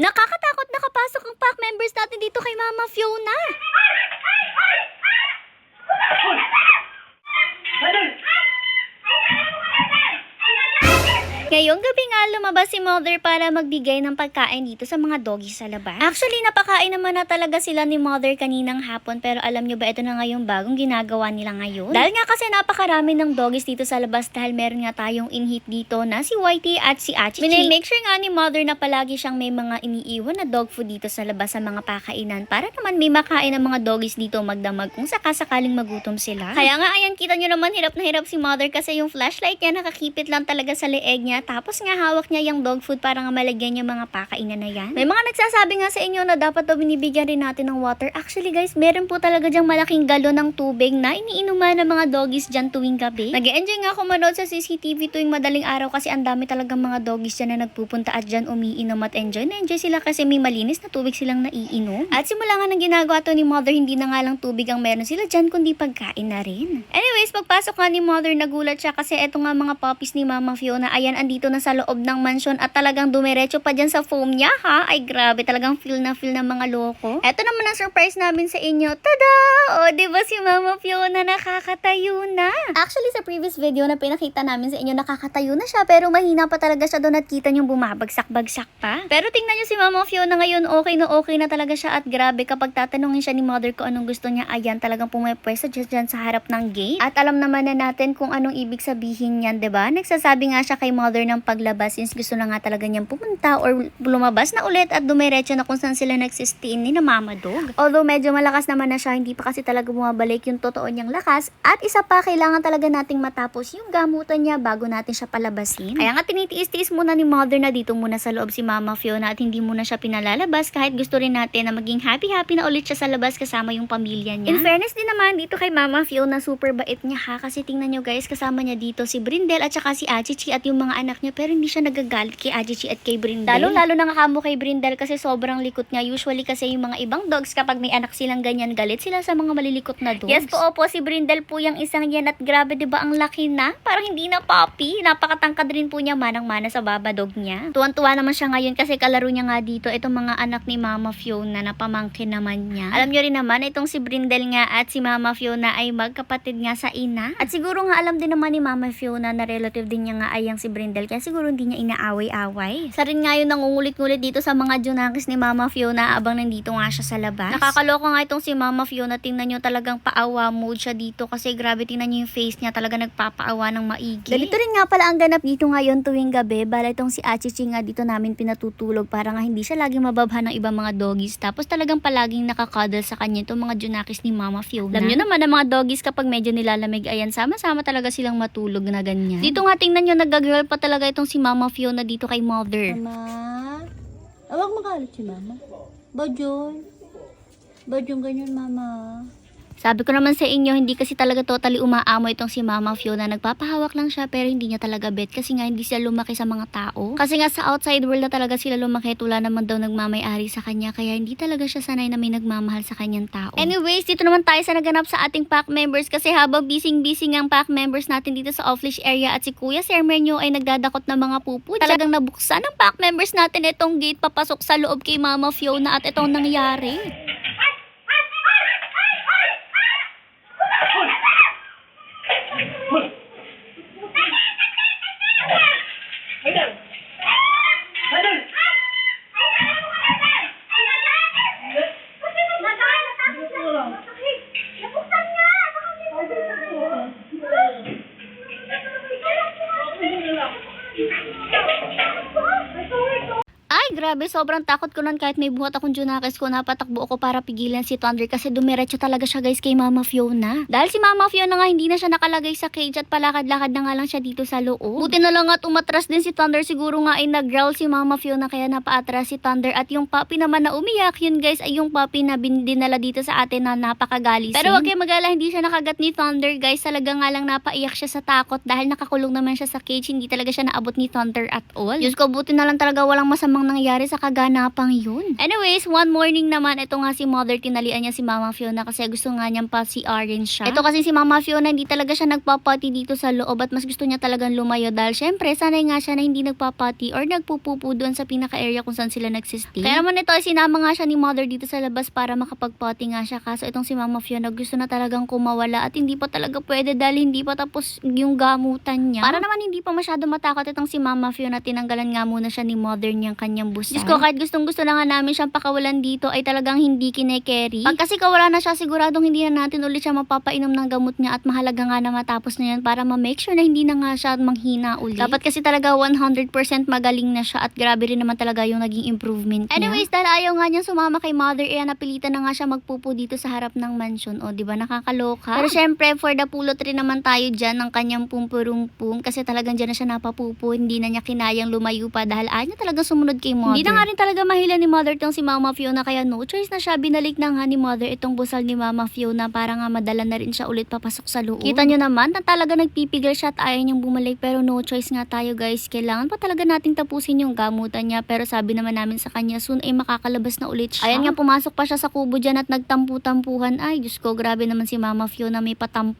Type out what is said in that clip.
Nakakatakot nakapasok ang pack members natin dito kay Mama Fiona. Ngayong gabi nga lumabas si Mother para magbigay ng pagkain dito sa mga doggies sa labas. Actually, napakain naman na talaga sila ni Mother kaninang hapon pero alam nyo ba ito na nga yung bagong ginagawa nila ngayon? Dahil nga kasi napakarami ng doggies dito sa labas dahil meron nga tayong inhit dito na si Whitey at si Achichi. Minimake sure nga ni Mother na palagi siyang may mga iniiwan na dog food dito sa labas sa mga pakainan para naman may makain ang mga doggies dito magdamag kung sakasakaling magutom sila. Kaya nga ayan kita nyo naman hirap na hirap si Mother kasi yung flashlight niya nakakipit lang talaga sa leeg niya tapos nga hawak niya yung dog food para nga malagyan yung mga pakainan na yan. May mga nagsasabi nga sa inyo na dapat daw binibigyan rin natin ng water. Actually guys, meron po talaga dyang malaking galon ng tubig na iniinuman ng mga doggies dyan tuwing gabi. nag enjoy nga ako manood sa CCTV tuwing madaling araw kasi ang dami talagang mga doggies dyan na nagpupunta at dyan umiinom at enjoy. Na-enjoy sila kasi may malinis na tubig silang naiinom. At simula nga ng ginagawa to ni mother, hindi na nga lang tubig ang meron sila dyan kundi pagkain na rin. Anyways, pagpasok nga ni mother, nagulat siya kasi eto nga mga puppies ni Mama Fiona, ayan, andito na sa loob ng mansion at talagang dumiretso pa dyan sa foam niya ha. Ay grabe, talagang feel na feel ng mga loko. Eto naman ang surprise namin sa inyo. Tada! O, di ba si Mama Fiona nakakatayo na? Actually, sa previous video na pinakita namin sa inyo, nakakatayo na siya pero mahina pa talaga siya doon at kita niyong bumabagsak-bagsak pa. Pero tingnan niyo si Mama Fiona ngayon, okay na okay na talaga siya at grabe kapag tatanungin siya ni mother ko anong gusto niya, ayan talagang pumipwesto dyan, sa harap ng gate. At alam naman na natin kung anong ibig sabihin yan, 'di ba? Nagsasabi nga siya kay mother ng paglabas since gusto na nga talaga niyang pumunta or lumabas na ulit at dumiretso na kung saan sila nagsistain ni na Mama Dog. Although medyo malakas naman na siya, hindi pa kasi talaga bumabalik yung totoo niyang lakas. At isa pa, kailangan talaga nating matapos yung gamutan niya bago natin siya palabasin. Kaya nga tinitiis-tiis muna ni Mother na dito muna sa loob si Mama Fiona at hindi muna siya pinalalabas kahit gusto rin natin na maging happy-happy na ulit siya sa labas kasama yung pamilya niya. In fairness din naman dito kay Mama Fiona, super bait niya ha kasi tingnan nyo guys, kasama niya dito si Brindel at saka si Achichi at yung mga anak niya pero hindi siya nagagalit kay Achichi at kay Brindel. Lalo-lalo na nga kamo kay Brindel kasi sobrang likot niya. Usually kasi yung mga ibang dogs kapag may anak silang ganyan, galit sila sa mga malilikot na dogs. Yes po, opo, si Brindel po yung isang yan at grabe 'di ba ang laki na? Parang hindi na puppy. Napakatangkad rin po niya manang-mana sa baba dog niya. Tuwan-tuwa naman siya ngayon kasi kalaro niya nga dito itong mga anak ni Mama Fiona na pamangkin naman niya. Alam niyo rin naman itong si Brindel nga at si Mama Fiona ay magkapatid nga sa ina. At siguro nga alam din naman ni Mama Fiona na relative din niya nga ay ang si Brindel kaya siguro hindi niya inaaway-away. Sa rin nga yun nangungulit-ngulit dito sa mga junakis ni Mama Fiona abang nandito nga siya sa labas. Nakakaloko nga itong si Mama Fiona. Tingnan nyo talagang paawa mood siya dito kasi grabe tingnan nyo yung face niya talaga nagpapaawa ng maigi. Ganito rin nga pala ang ganap dito ngayon tuwing gabi. Bala itong si Achichi nga dito namin pinatutulog para nga hindi siya lagi mababha ng ibang mga doggies. Tapos talagang palaging nakakadal sa kanya itong mga junakis ni Mama Fiona. Alam nyo naman ang mga doggies kapag medyo nilalamig ayan sama-sama talaga silang matulog na ganyan. Dito nga tingnan nyo nagagirl pa talaga itong si Mama Fiona dito kay Mother. Mama? Awag magalit si mama. Bajoy. Ba't yung ganyan, mama? Sabi ko naman sa inyo, hindi kasi talaga totally umaamo itong si Mama Fiona. Nagpapahawak lang siya pero hindi niya talaga bet kasi nga hindi sila lumaki sa mga tao. Kasi nga sa outside world na talaga sila lumaki wala naman daw nagmamay-ari sa kanya kaya hindi talaga siya sanay na may nagmamahal sa kanyang tao. Anyways, dito naman tayo sa naganap sa ating pack members kasi habang busy-busy ang pack members natin dito sa off-leash area at si Kuya Sermenyo ay nagdadakot ng mga pupu. Talagang nabuksan ng pack members natin itong gate papasok sa loob kay Mama Fiona at itong nangyari. Grabe, sobrang takot ko nun kahit may buhat akong junakis ko, napatakbo ako para pigilan si Thunder kasi dumiretso talaga siya guys kay Mama Fiona. Dahil si Mama Fiona nga hindi na siya nakalagay sa cage at palakad-lakad na nga lang siya dito sa loob. Buti na lang at umatras din si Thunder, siguro nga ay nag-growl si Mama Fiona kaya napaatras si Thunder at yung puppy naman na umiyak, yun guys ay yung puppy na dinala dito sa atin na napakagalisin. Pero wag kayo magala, hindi siya nakagat ni Thunder guys, talaga nga lang napaiyak siya sa takot dahil nakakulong naman siya sa cage, hindi talaga siya naabot ni Thunder at all. Diyos ko, buti na lang talaga walang masamang nangyari nangyari sa kaganapang yun. Anyways, one morning naman, ito nga si mother, tinalian niya si Mama Fiona kasi gusto nga niyang pa si rin siya. Ito kasi si Mama Fiona, hindi talaga siya nagpapati dito sa loob at mas gusto niya talagang lumayo dahil syempre, sanay nga siya na hindi nagpapati or nagpupupo doon sa pinaka-area kung saan sila nagsistay. Kaya naman ito, sinama nga siya ni mother dito sa labas para makapagpati nga siya. Kaso itong si Mama Fiona, gusto na talagang kumawala at hindi pa talaga pwede dahil hindi pa tapos yung gamutan niya. Para naman hindi pa masyado matakot itong si Mama Fiona, tinanggalan nga muna siya ni mother niyang kanyang busan. Diyos ko, kahit gustong gusto na nga namin siyang pakawalan dito ay talagang hindi kine-carry. Pag kasi kawala na siya, siguradong hindi na natin ulit siya mapapainom ng gamot niya at mahalaga nga na matapos na yan para ma-make sure na hindi na nga siya manghina ulit. Dapat kasi talaga 100% magaling na siya at grabe rin naman talaga yung naging improvement niya. Anyways, dahil ayaw nga niya sumama kay mother, eh napilitan na nga siya magpupo dito sa harap ng mansion. O, di ba nakakaloka? Pero syempre, for the pulot rin naman tayo dyan ng kanyang pumpurumpum kasi talagang dyan na siya napapupo. Hindi na niya kinayang lumayo pa dahil ayaw niya talaga sumunod kay mother. Hindi na nga rin talaga mahila ni mother tong si Mama Fiona kaya no choice na siya. Binalik na nga ni mother itong busal ni Mama Fiona para nga madala na rin siya ulit papasok sa loob. Kita nyo naman na talaga nagpipigil siya at ayaw niyang bumalik pero no choice nga tayo guys. Kailangan pa talaga nating tapusin yung gamutan niya pero sabi naman namin sa kanya soon ay makakalabas na ulit siya. Ayan nga pumasok pa siya sa kubo dyan at nagtampu-tampuhan. Ay Diyos ko grabe naman si Mama Fiona may patampo